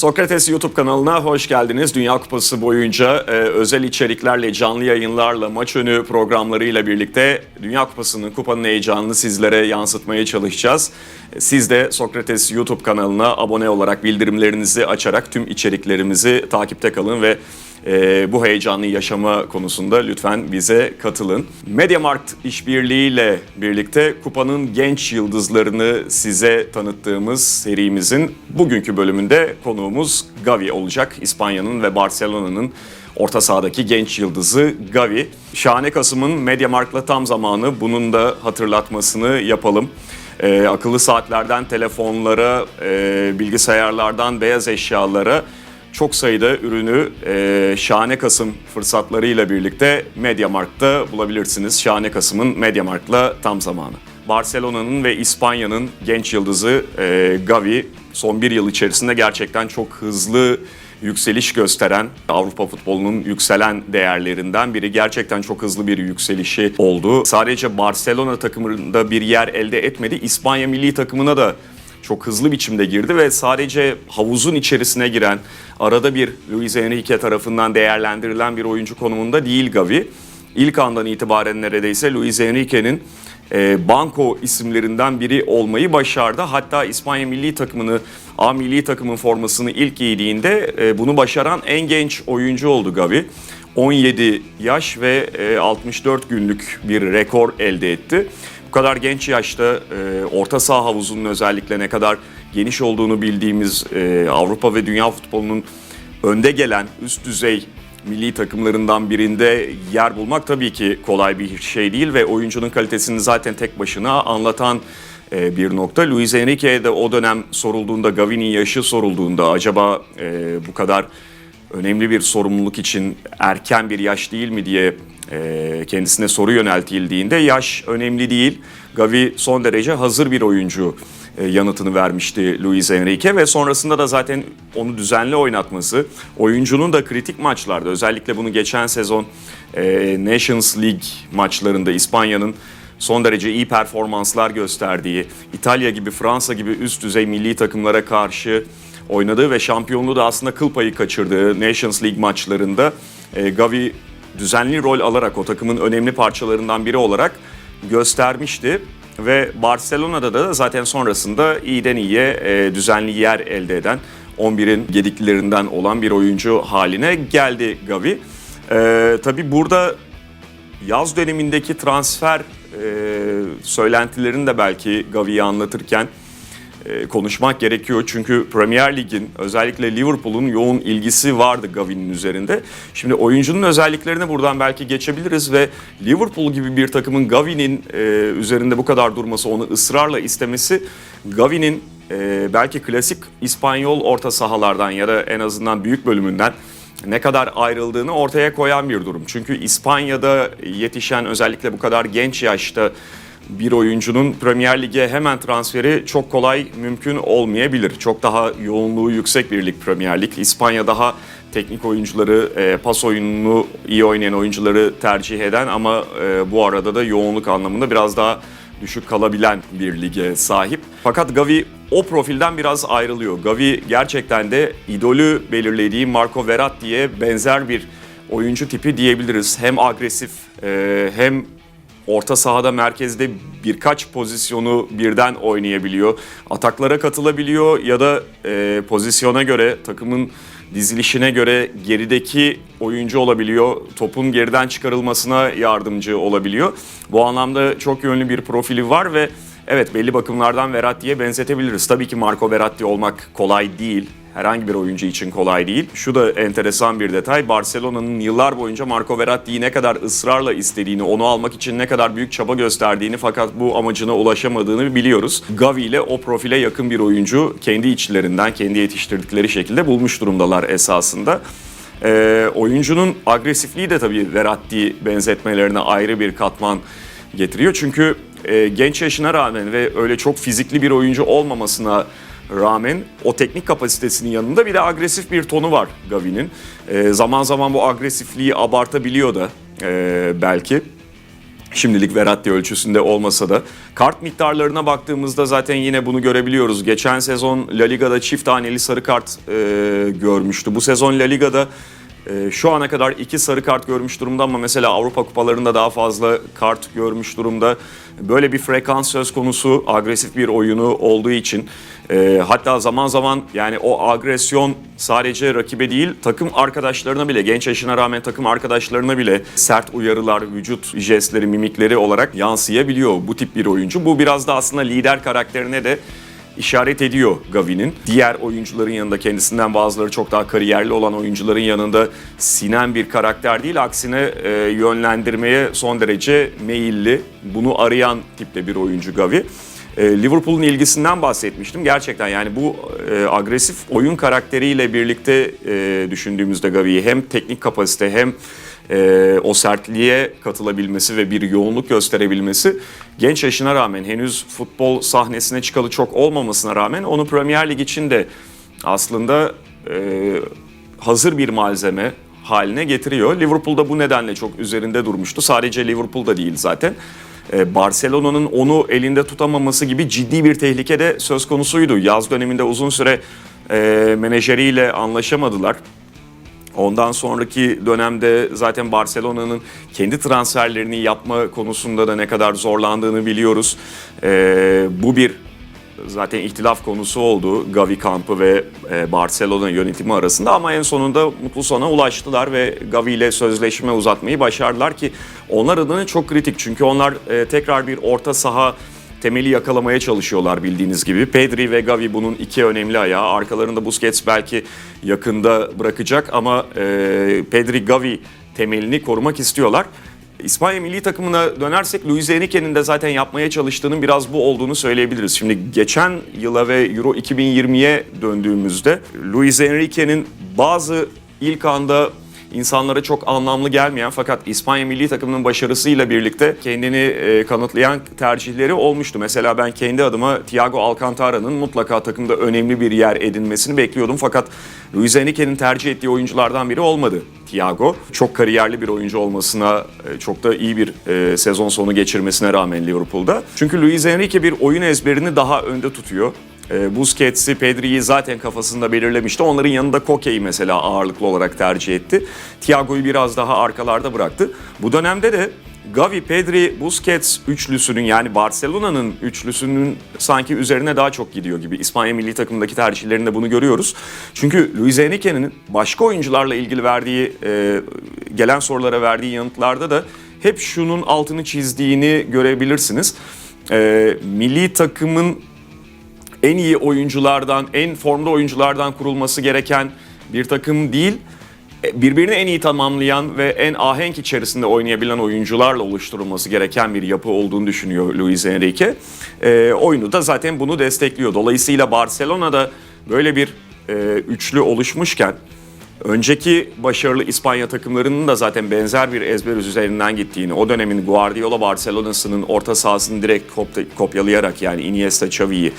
Sokrates YouTube kanalına hoş geldiniz. Dünya Kupası boyunca e, özel içeriklerle, canlı yayınlarla, maç önü programlarıyla birlikte Dünya Kupası'nın, kupanın heyecanını sizlere yansıtmaya çalışacağız. Siz de Sokrates YouTube kanalına abone olarak bildirimlerinizi açarak tüm içeriklerimizi takipte kalın ve e, bu heyecanlı yaşama konusunda lütfen bize katılın. Mediamarkt işbirliğiyle birlikte kupanın genç yıldızlarını size tanıttığımız serimizin bugünkü bölümünde konuğumuz Gavi olacak. İspanya'nın ve Barcelona'nın orta sahadaki genç yıldızı Gavi. Şahane Kasım'ın Mediamarkt'la tam zamanı bunun da hatırlatmasını yapalım. Ee, akıllı saatlerden telefonlara, e, bilgisayarlardan beyaz eşyalara çok sayıda ürünü e, Şahane Kasım fırsatlarıyla birlikte Mediamarkt'ta bulabilirsiniz. Şahane Kasım'ın Mediamarkt'la tam zamanı. Barcelona'nın ve İspanya'nın genç yıldızı e, Gavi son bir yıl içerisinde gerçekten çok hızlı yükseliş gösteren Avrupa futbolunun yükselen değerlerinden biri. Gerçekten çok hızlı bir yükselişi oldu. Sadece Barcelona takımında bir yer elde etmedi. İspanya milli takımına da çok hızlı biçimde girdi ve sadece havuzun içerisine giren arada bir Luis Enrique tarafından değerlendirilen bir oyuncu konumunda değil Gavi. İlk andan itibaren neredeyse Luis Enrique'nin e, banko isimlerinden biri olmayı başardı. Hatta İspanya milli takımını, A milli takımın formasını ilk giydiğinde e, bunu başaran en genç oyuncu oldu Gavi. 17 yaş ve e, 64 günlük bir rekor elde etti. Bu kadar genç yaşta e, orta saha havuzunun özellikle ne kadar geniş olduğunu bildiğimiz e, Avrupa ve dünya futbolunun önde gelen üst düzey milli takımlarından birinde yer bulmak tabii ki kolay bir şey değil ve oyuncunun kalitesini zaten tek başına anlatan e, bir nokta. Luis Enrique'ye de o dönem sorulduğunda, Gavi'nin yaşı sorulduğunda acaba e, bu kadar önemli bir sorumluluk için erken bir yaş değil mi diye e, kendisine soru yöneltildiğinde yaş önemli değil. Gavi son derece hazır bir oyuncu e, yanıtını vermişti Luis Enrique ve sonrasında da zaten onu düzenli oynatması, oyuncunun da kritik maçlarda özellikle bunu geçen sezon e, Nations League maçlarında İspanya'nın son derece iyi performanslar gösterdiği, İtalya gibi Fransa gibi üst düzey milli takımlara karşı oynadığı ve şampiyonluğu da aslında kıl payı kaçırdığı Nations League maçlarında e, Gavi düzenli rol alarak o takımın önemli parçalarından biri olarak göstermişti. Ve Barcelona'da da zaten sonrasında iyiden iyiye e, düzenli yer elde eden 11'in gediklilerinden olan bir oyuncu haline geldi Gavi. E, tabii burada yaz dönemindeki transfer e, söylentilerini de belki Gavi'yi anlatırken konuşmak gerekiyor. Çünkü Premier Lig'in özellikle Liverpool'un yoğun ilgisi vardı Gavi'nin üzerinde. Şimdi oyuncunun özelliklerini buradan belki geçebiliriz ve Liverpool gibi bir takımın Gavi'nin e, üzerinde bu kadar durması, onu ısrarla istemesi Gavi'nin e, belki klasik İspanyol orta sahalardan ya da en azından büyük bölümünden ne kadar ayrıldığını ortaya koyan bir durum. Çünkü İspanya'da yetişen özellikle bu kadar genç yaşta bir oyuncunun Premier Lig'e hemen transferi çok kolay mümkün olmayabilir. Çok daha yoğunluğu yüksek bir lig Premier Lig. İspanya daha teknik oyuncuları, e, pas oyununu iyi oynayan oyuncuları tercih eden ama e, bu arada da yoğunluk anlamında biraz daha düşük kalabilen bir lige sahip. Fakat Gavi o profilden biraz ayrılıyor. Gavi gerçekten de idolü belirlediği Marco Verratti'ye benzer bir oyuncu tipi diyebiliriz. Hem agresif e, hem orta sahada merkezde birkaç pozisyonu birden oynayabiliyor. Ataklara katılabiliyor ya da e, pozisyona göre takımın dizilişine göre gerideki oyuncu olabiliyor. Topun geriden çıkarılmasına yardımcı olabiliyor. Bu anlamda çok yönlü bir profili var ve evet belli bakımlardan Verratti'ye benzetebiliriz. Tabii ki Marco Verratti olmak kolay değil. Herhangi bir oyuncu için kolay değil. Şu da enteresan bir detay. Barcelona'nın yıllar boyunca Marco Verratti'yi ne kadar ısrarla istediğini, onu almak için ne kadar büyük çaba gösterdiğini fakat bu amacına ulaşamadığını biliyoruz. Gavi ile o profile yakın bir oyuncu kendi içlerinden, kendi yetiştirdikleri şekilde bulmuş durumdalar esasında. Ee, oyuncunun agresifliği de tabii Verratti benzetmelerine ayrı bir katman getiriyor. Çünkü e, genç yaşına rağmen ve öyle çok fizikli bir oyuncu olmamasına rağmen o teknik kapasitesinin yanında bir de agresif bir tonu var Gavi'nin. E, zaman zaman bu agresifliği abartabiliyor da e, belki. Şimdilik Verratti ölçüsünde olmasa da. Kart miktarlarına baktığımızda zaten yine bunu görebiliyoruz. Geçen sezon La Liga'da çift taneli sarı kart e, görmüştü. Bu sezon La Liga'da e, şu ana kadar iki sarı kart görmüş durumda ama mesela Avrupa kupalarında daha fazla kart görmüş durumda. Böyle bir frekans söz konusu agresif bir oyunu olduğu için e, hatta zaman zaman yani o agresyon sadece rakibe değil takım arkadaşlarına bile genç yaşına rağmen takım arkadaşlarına bile sert uyarılar, vücut jestleri, mimikleri olarak yansıyabiliyor bu tip bir oyuncu. Bu biraz da aslında lider karakterine de işaret ediyor Gavi'nin. Diğer oyuncuların yanında kendisinden bazıları çok daha kariyerli olan oyuncuların yanında sinen bir karakter değil. Aksine e, yönlendirmeye son derece meyilli, bunu arayan tipte bir oyuncu Gavi. E, Liverpool'un ilgisinden bahsetmiştim. Gerçekten yani bu e, agresif oyun karakteriyle birlikte e, düşündüğümüzde Gavi'yi hem teknik kapasite hem e, o sertliğe katılabilmesi ve bir yoğunluk gösterebilmesi genç yaşına rağmen henüz futbol sahnesine çıkalı çok olmamasına rağmen onu Premier Lig için de aslında e, hazır bir malzeme haline getiriyor. Liverpool'da bu nedenle çok üzerinde durmuştu. Sadece Liverpool'da değil zaten. E, Barcelona'nın onu elinde tutamaması gibi ciddi bir tehlike de söz konusuydu. Yaz döneminde uzun süre e, menajeriyle anlaşamadılar. Ondan sonraki dönemde zaten Barcelona'nın kendi transferlerini yapma konusunda da ne kadar zorlandığını biliyoruz. Ee, bu bir zaten ihtilaf konusu oldu Gavi kampı ve e, Barcelona yönetimi arasında ama en sonunda mutlu sona ulaştılar ve Gavi ile sözleşme uzatmayı başardılar ki onlar adına çok kritik çünkü onlar e, tekrar bir orta saha temeli yakalamaya çalışıyorlar bildiğiniz gibi. Pedri ve Gavi bunun iki önemli ayağı. Arkalarında Busquets belki yakında bırakacak ama e, Pedri Gavi temelini korumak istiyorlar. İspanya milli takımına dönersek Luis Enrique'nin de zaten yapmaya çalıştığının biraz bu olduğunu söyleyebiliriz. Şimdi geçen yıla ve Euro 2020'ye döndüğümüzde Luis Enrique'nin bazı ilk anda insanlara çok anlamlı gelmeyen fakat İspanya milli takımının başarısıyla birlikte kendini e, kanıtlayan tercihleri olmuştu. Mesela ben kendi adıma Thiago Alcantara'nın mutlaka takımda önemli bir yer edinmesini bekliyordum fakat Luis Enrique'nin tercih ettiği oyunculardan biri olmadı. Thiago çok kariyerli bir oyuncu olmasına e, çok da iyi bir e, sezon sonu geçirmesine rağmen Liverpool'da. Çünkü Luis Enrique bir oyun ezberini daha önde tutuyor. E, Busquets'i, Pedri'yi zaten kafasında belirlemişti. Onların yanında Koke'yi mesela ağırlıklı olarak tercih etti. Thiago'yu biraz daha arkalarda bıraktı. Bu dönemde de Gavi, Pedri, Busquets üçlüsünün yani Barcelona'nın üçlüsünün sanki üzerine daha çok gidiyor gibi. İspanya milli takımındaki tercihlerinde bunu görüyoruz. Çünkü Luis Enrique'nin başka oyuncularla ilgili verdiği, e, gelen sorulara verdiği yanıtlarda da hep şunun altını çizdiğini görebilirsiniz. E, milli takımın en iyi oyunculardan, en formda oyunculardan kurulması gereken bir takım değil, e, birbirini en iyi tamamlayan ve en ahenk içerisinde oynayabilen oyuncularla oluşturulması gereken bir yapı olduğunu düşünüyor Luis Enrique. E, oyunu da zaten bunu destekliyor. Dolayısıyla Barcelona'da böyle bir e, üçlü oluşmuşken Önceki başarılı İspanya takımlarının da zaten benzer bir ezber üzerinden gittiğini, o dönemin Guardiola Barcelona'sının orta sahasını direkt kopyalayarak yani Iniesta, Xavi'yi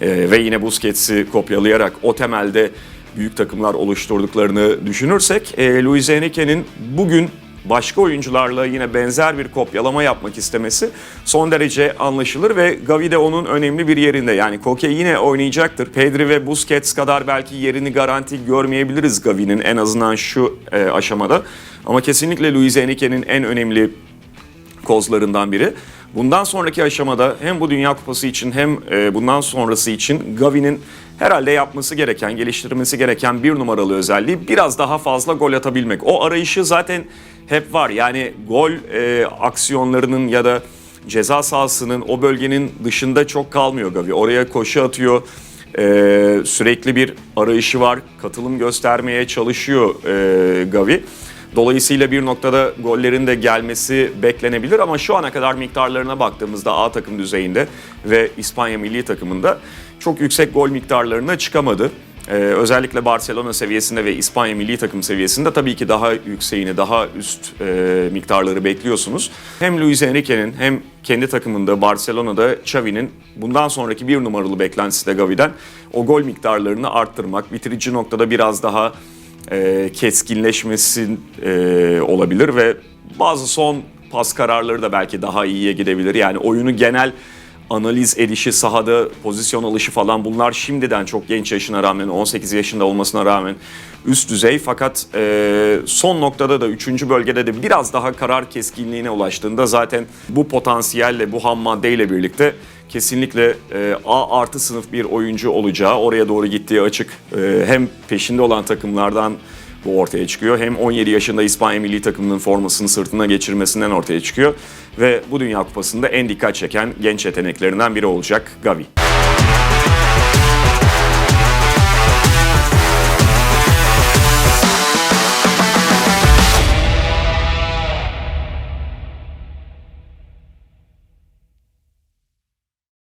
e, ve yine Busquets'i kopyalayarak o temelde büyük takımlar oluşturduklarını düşünürsek, e, Luis Enrique'nin bugün başka oyuncularla yine benzer bir kopyalama yapmak istemesi son derece anlaşılır ve Gavi de onun önemli bir yerinde. Yani Koke yine oynayacaktır. Pedri ve Busquets kadar belki yerini garanti görmeyebiliriz Gavi'nin en azından şu e, aşamada. Ama kesinlikle Luis Enrique'nin en önemli kozlarından biri. Bundan sonraki aşamada hem bu Dünya Kupası için hem e, bundan sonrası için Gavi'nin herhalde yapması gereken, geliştirmesi gereken bir numaralı özelliği biraz daha fazla gol atabilmek. O arayışı zaten hep var. Yani gol e, aksiyonlarının ya da ceza sahasının o bölgenin dışında çok kalmıyor Gavi. Oraya koşu atıyor. E, sürekli bir arayışı var. Katılım göstermeye çalışıyor e, Gavi. Dolayısıyla bir noktada gollerin de gelmesi beklenebilir ama şu ana kadar miktarlarına baktığımızda A takım düzeyinde ve İspanya milli takımında çok yüksek gol miktarlarına çıkamadı. Ee, özellikle Barcelona seviyesinde ve İspanya milli takım seviyesinde tabii ki daha yükseğini, daha üst e, miktarları bekliyorsunuz. Hem Luis Enrique'nin hem kendi takımında Barcelona'da Xavi'nin bundan sonraki bir numaralı beklentisi de Gavi'den o gol miktarlarını arttırmak, bitirici noktada biraz daha e, keskinleşmesi e, olabilir ve bazı son pas kararları da belki daha iyiye gidebilir. Yani oyunu genel analiz edişi, sahada pozisyon alışı falan bunlar şimdiden çok genç yaşına rağmen 18 yaşında olmasına rağmen üst düzey fakat e, son noktada da 3. bölgede de biraz daha karar keskinliğine ulaştığında zaten bu potansiyelle bu ham maddeyle birlikte kesinlikle e, A artı sınıf bir oyuncu olacağı oraya doğru gittiği açık E, hem peşinde olan takımlardan bu ortaya çıkıyor. Hem 17 yaşında İspanya milli takımının formasını sırtına geçirmesinden ortaya çıkıyor. Ve bu Dünya Kupası'nda en dikkat çeken genç yeteneklerinden biri olacak Gavi.